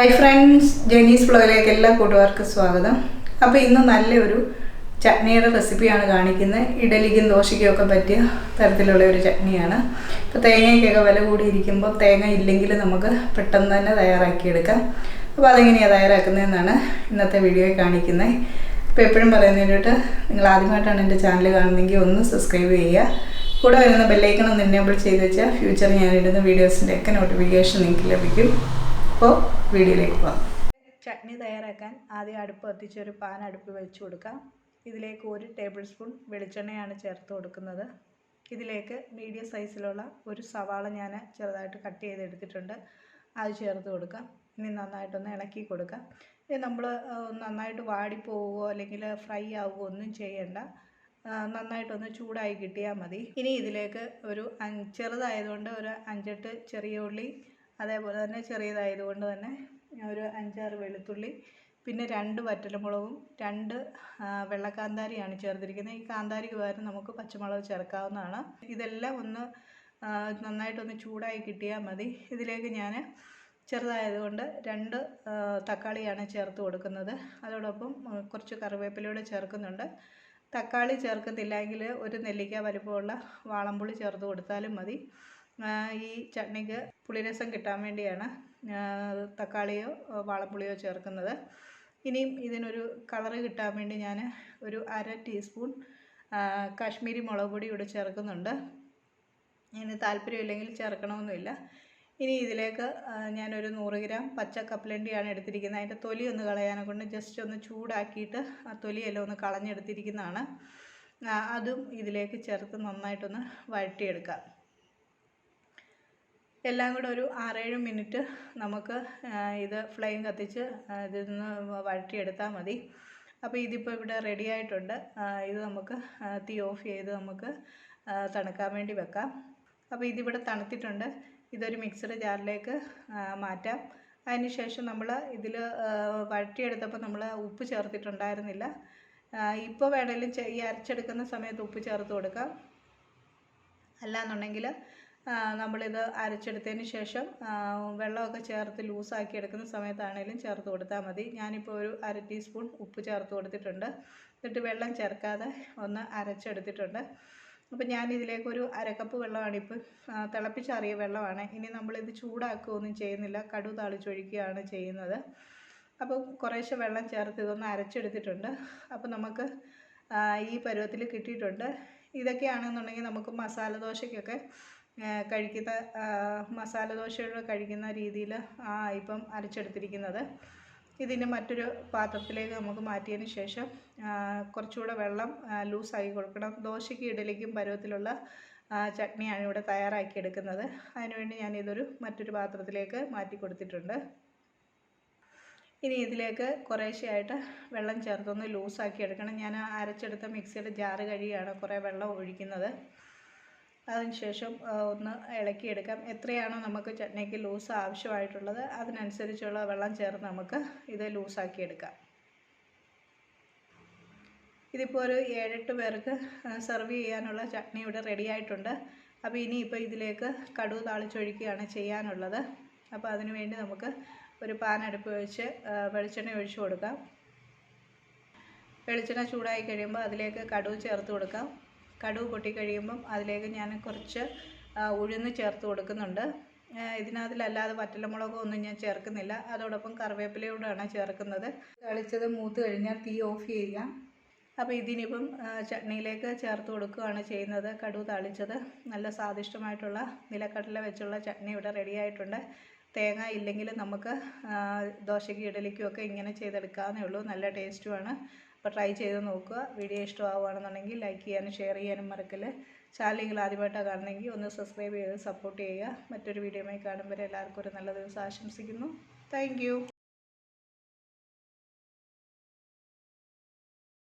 Hi friends ജെനീസ് ഫ്ലോയിലേക്ക് എല്ലാ കൂട്ടുകാർക്കും സ്വാഗതം. അപ്പോൾ ഇന്ന് നല്ലൊരു ചട്നിയുടെ റെസിപ്പിയാണ് കാണിക്കുന്നത്. ഇഡലിക്കും ദോശയ്ക്കും ഒക്കെ പറ്റിയ തരത്തിലുള്ള ഒരു ചട്നിയാണ്. ഇപ്പോൾ തേങ്ങയ്ക്കൊക്കെ വില കൂടിയിരിക്കുമ്പോൾ തേങ്ങ ഇല്ലെങ്കിൽ നമുക്ക് പെട്ടെന്ന് തന്നെ തയ്യാറാക്കിയെടുക്കാം. അപ്പോൾ അതെങ്ങനെയാണ് തയ്യാറാക്കുന്നതെന്നാണ് ഇന്നത്തെ വീഡിയോയിൽ കാണിക്കുന്നത്. അപ്പോൾ എപ്പോഴും പറയുന്നതിനായിട്ട് നിങ്ങൾ ആദ്യമായിട്ടാണ് എന്റെ ചാനൽ കാണുന്നതെങ്കിൽ ഒന്ന് സബ്സ്ക്രൈബ് ചെയ്യുക. കൂടെ വരുന്ന ബെല്ലൈക്കൺ ഒന്ന് എനേബിൾ ചെയ്ത് വെച്ചാൽ ഫ്യൂച്ചറിൽ ഞാൻ ഇടുന്ന വീഡിയോസിന്റെ ഒക്കെ നോട്ടിഫിക്കേഷൻ നിങ്ങൾക്ക് ലഭിക്കും. അപ്പോൾ വീഡിയോയിലേക്ക് പോകാം. ചട്നി തയ്യാറാക്കാൻ ആദ്യം അടുപ്പ് കത്തിച്ച് ഒരു പാൻ അടുപ്പ് വെച്ച് കൊടുക്കാം. ഇതിലേക്ക് ഒരു ടേബിൾ സ്പൂൺ വെളിച്ചെണ്ണയാണ് ചേർത്ത് കൊടുക്കുന്നത്. ഇതിലേക്ക് മീഡിയം സൈസിലുള്ള ഒരു സവാള ഞാൻ ചെറുതായിട്ട് കട്ട് ചെയ്തെടുത്തിട്ടുണ്ട് അത് ചേർത്ത് കൊടുക്കാം. ഇനി നന്നായിട്ടൊന്ന് ഇളക്കി കൊടുക്കാം. ഇനി നമ്മൾ നന്നായിട്ട് വാടിപ്പോവുകയോ അല്ലെങ്കിൽ ഫ്രൈ ആവുകയോ ഒന്നും ചെയ്യണ്ട. നന്നായിട്ടൊന്ന് ചൂടായി കിട്ടിയാൽ മതി. ഇനി ഇതിലേക്ക് ഒരു ചെറുതായതുകൊണ്ട് ഒരു അഞ്ചെട്ട് ചെറിയ ഉള്ളി അതേപോലെ തന്നെ ചെറിയതായതുകൊണ്ട് തന്നെ ഒരു അഞ്ചാറ് വെളുത്തുള്ളി പിന്നെ രണ്ട് വറ്റൽമുളകും രണ്ട് വെള്ളക്കാന്താരിയാണ് ചേർത്തിരിക്കുന്നത്. ഈ കാന്താരിക്ക് പകരം നമുക്ക് പച്ചമുളക് ചേർക്കാവുന്നതാണ്. ഇതെല്ലാം ഒന്ന് നന്നായിട്ടൊന്ന് ചൂടായി കിട്ടിയാൽ മതി. ഇതിലേക്ക് ഞാൻ ചെറുതായതുകൊണ്ട് രണ്ട് തക്കാളിയാണ് ചേർത്ത് കൊടുക്കുന്നത്. അതോടൊപ്പം കുറച്ച് കറിവേപ്പിലൂടെ ചേർക്കുന്നുണ്ട്. തക്കാളി ചേർക്കുന്നില്ലെങ്കിൽ ഒരു നെല്ലിക്ക വലുപ്പമുള്ള വാളമ്പുളി ചേർത്ത് കൊടുത്താലും മതി. ഈ ചട്നിക്ക് പുളിരസം കിട്ടാൻ വേണ്ടിയാണ് തക്കാളിയോ വാളപ്പുളിയോ ചേർക്കുന്നത്. ഇനിയും ഇതിനൊരു കളറ് കിട്ടാൻ വേണ്ടി ഞാൻ ഒരു അര ടീസ്പൂൺ കാശ്മീരി മുളക് പൊടി ഇവിടെ ചേർക്കുന്നുണ്ട്. ഇനി താല്പര്യമില്ലെങ്കിൽ ചേർക്കണമെന്നില്ല ഇനി ഇതിലേക്ക് ഞാനൊരു നൂറ് ഗ്രാം പച്ച കപ്പലണ്ടിയാണ് എടുത്തിരിക്കുന്നത്. അതിന്റെ തൊലി ഒന്ന് കളയാനെ കൊണ്ട് ജസ്റ്റ് ഒന്ന് ചൂടാക്കിയിട്ട് ആ തൊലിയെല്ലാം ഒന്ന് കളഞ്ഞെടുത്തിരിക്കുന്നതാണ്. അതും ഇതിലേക്ക് ചേർത്ത് നന്നായിട്ടൊന്ന് വഴറ്റിയെടുക്കാം. എല്ലാം കൂടെ ഒരു ആറേഴ് മിനിറ്റ് നമുക്ക് ഇത് ഫ്ലെയിം കത്തിച്ച് ഇതിൽ നിന്ന് വഴറ്റിയെടുത്താൽ മതി. അപ്പോൾ ഇതിപ്പോൾ ഇവിടെ റെഡി ആയിട്ടുണ്ട്. ഇത് നമുക്ക് തീ ഓഫ് ചെയ്ത് നമുക്ക് തണുക്കാൻ വേണ്ടി വെക്കാം. അപ്പോൾ ഇതിവിടെ തണുത്തിട്ടുണ്ട്. ഇതൊരു മിക്സഡ് ജാറിലേക്ക് മാറ്റാം. അതിനുശേഷം നമ്മൾ ഇതിൽ വഴറ്റിയെടുത്തപ്പോൾ നമ്മൾ ഉപ്പ് ചേർത്തിട്ടുണ്ടായിരുന്നില്ല. ഇപ്പോൾ വേണമെങ്കിലും ഈ അരച്ചെടുക്കുന്ന സമയത്ത് ഉപ്പ് ചേർത്ത് കൊടുക്കാം. അല്ലാന്നുണ്ടെങ്കിൽ നമ്മളിത് അരച്ചെടുത്തതിന് ശേഷം വെള്ളമൊക്കെ ചേർത്ത് ലൂസാക്കി എടുക്കുന്ന സമയത്താണേലും ചേർത്ത് കൊടുത്താൽ മതി. ഞാനിപ്പോൾ ഒരു അര ടീസ്പൂൺ ഉപ്പ് ചേർത്ത് കൊടുത്തിട്ടുണ്ട്. എന്നിട്ട് വെള്ളം ചേർക്കാതെ ഒന്ന് അരച്ചെടുത്തിട്ടുണ്ട്. അപ്പോൾ ഞാൻ ഇതിലേക്ക് ഒരു അരക്കപ്പ് വെള്ളമാണ് ഇപ്പോൾ തിളപ്പിച്ചാറിയ വെള്ളമാണ്. ഇനി നമ്മളിത് ചൂടാക്കുകയൊന്നും ചെയ്യുന്നില്ല. കടു താളിച്ചൊഴിക്കുകയാണ് ചെയ്യുന്നത്. അപ്പോൾ കുറേശ്ശെ വെള്ളം ചേർത്ത് ഇതൊന്ന് അരച്ചെടുത്തിട്ടുണ്ട്. അപ്പോൾ നമുക്ക് ഈ പരുവത്തിൽ കിട്ടിയിട്ടുണ്ട്. ഇതൊക്കെയാണെന്നുണ്ടെങ്കിൽ നമുക്ക് മസാല ദോശയ്ക്കൊക്കെ കഴിക്കുന്ന മസാല ദോശയുടെ കഴിക്കുന്ന രീതിയിൽ ആ ഇപ്പം അരച്ചെടുത്തിരിക്കുന്നത്. ഇതിന് മറ്റൊരു പാത്രത്തിലേക്ക് നമുക്ക് മാറ്റിയതിന് ശേഷം കുറച്ചുകൂടെ വെള്ളം ലൂസാക്കി കൊടുക്കണം. ദോശയ്ക്ക് ഇഡലിക്കും പരുവത്തിലുള്ള ചട്നിയാണ് ഇവിടെ തയ്യാറാക്കിയെടുക്കുന്നത്. അതിനുവേണ്ടി ഞാൻ ഇതൊരു മറ്റൊരു പാത്രത്തിലേക്ക് മാറ്റി കൊടുത്തിട്ടുണ്ട്. ഇനി ഇതിലേക്ക് കുറേശ്ശെയായിട്ട് വെള്ളം ചേർത്തൊന്ന് ലൂസാക്കി എടുക്കണം. ഞാൻ അരച്ചെടുത്ത മിക്സിയുടെ ജാറ് കഴിയാണ് കുറേ വെള്ളം ഒഴിക്കുന്നത്. അതിനുശേഷം ഒന്ന് ഇളക്കിയെടുക്കാം. എത്രയാണോ നമുക്ക് ചട്നിക്ക് ലൂസ് ആവശ്യമായിട്ടുള്ളത് അതിനനുസരിച്ചുള്ള വെള്ളം ചേർന്ന് നമുക്ക് ഇത് ലൂസാക്കി എടുക്കാം. ഇതിപ്പോൾ ഒരു ഏഴെട്ട് പേർക്ക് സെർവ് ചെയ്യാനുള്ള ചട്നി ഇവിടെ റെഡി ആയിട്ടുണ്ട്. അപ്പോൾ ഇനിയിപ്പോൾ ഇതിലേക്ക് കടുക് താളിച്ചൊഴിക്കുകയാണ് ചെയ്യാനുള്ളത്. അപ്പോൾ അതിനുവേണ്ടി നമുക്ക് ഒരു പാൻ അടുപ്പ് വെച്ച് വെളിച്ചെണ്ണ ഒഴിച്ചു കൊടുക്കാം. വെളിച്ചെണ്ണ ചൂടായി കഴിയുമ്പോൾ അതിലേക്ക് കടുക് ചേർത്ത് കൊടുക്കാം. കടുക് പൊട്ടി കഴിയുമ്പം അതിലേക്ക് ഞാൻ കുറച്ച് ഉഴുന്ന് ചേർത്ത് കൊടുക്കുന്നുണ്ട്. ഇതിനകത്തിലല്ലാതെ വറ്റലമുളകോ ഒന്നും ഞാൻ ചേർക്കുന്നില്ല. അതോടൊപ്പം കറിവേപ്പിലയോടാണ് ചേർക്കുന്നത്. തളിച്ചത് മൂത്ത് കഴിഞ്ഞാൽ തീ ഓഫ് ചെയ്യുക. അപ്പോൾ ഇതിനിപ്പം ചട്നിയിലേക്ക് ചേർത്ത് കൊടുക്കുകയാണ് ചെയ്യുന്നത്. കടുക് തളിച്ചത് നല്ല സ്വാദിഷ്ടമായിട്ടുള്ള നിലക്കടല വെച്ചുള്ള ചട്നി ഇവിടെ റെഡി ആയിട്ടുണ്ട് തേങ്ങ ഇല്ലെങ്കിൽ നമുക്ക് ദോശയ്ക്ക് ഇഡലിക്കും ഒക്കെ ഇങ്ങനെ ചെയ്തെടുക്കാവുന്നേ ഉള്ളൂ. നല്ല ടേസ്റ്റുമാണ് അപ്പോൾ ട്രൈ ചെയ്ത് നോക്കുക. വീഡിയോ ഇഷ്ടമാവുകയാണെന്നുണ്ടെങ്കിൽ ലൈക്ക് ചെയ്യാനും ഷെയർ ചെയ്യാനും മറക്കല്ലേ. ചാനലുകൾ ആദ്യമായിട്ടാണ് കാണണമെങ്കിൽ ഒന്ന് സബ്സ്ക്രൈബ് ചെയ്ത് സപ്പോർട്ട് ചെയ്യുക. മറ്റൊരു വീഡിയോയുമായി കാണുമ്പോൾ എല്ലാവർക്കും ഒരു നല്ല ദിവസം ആശംസിക്കുന്നു. താങ്ക്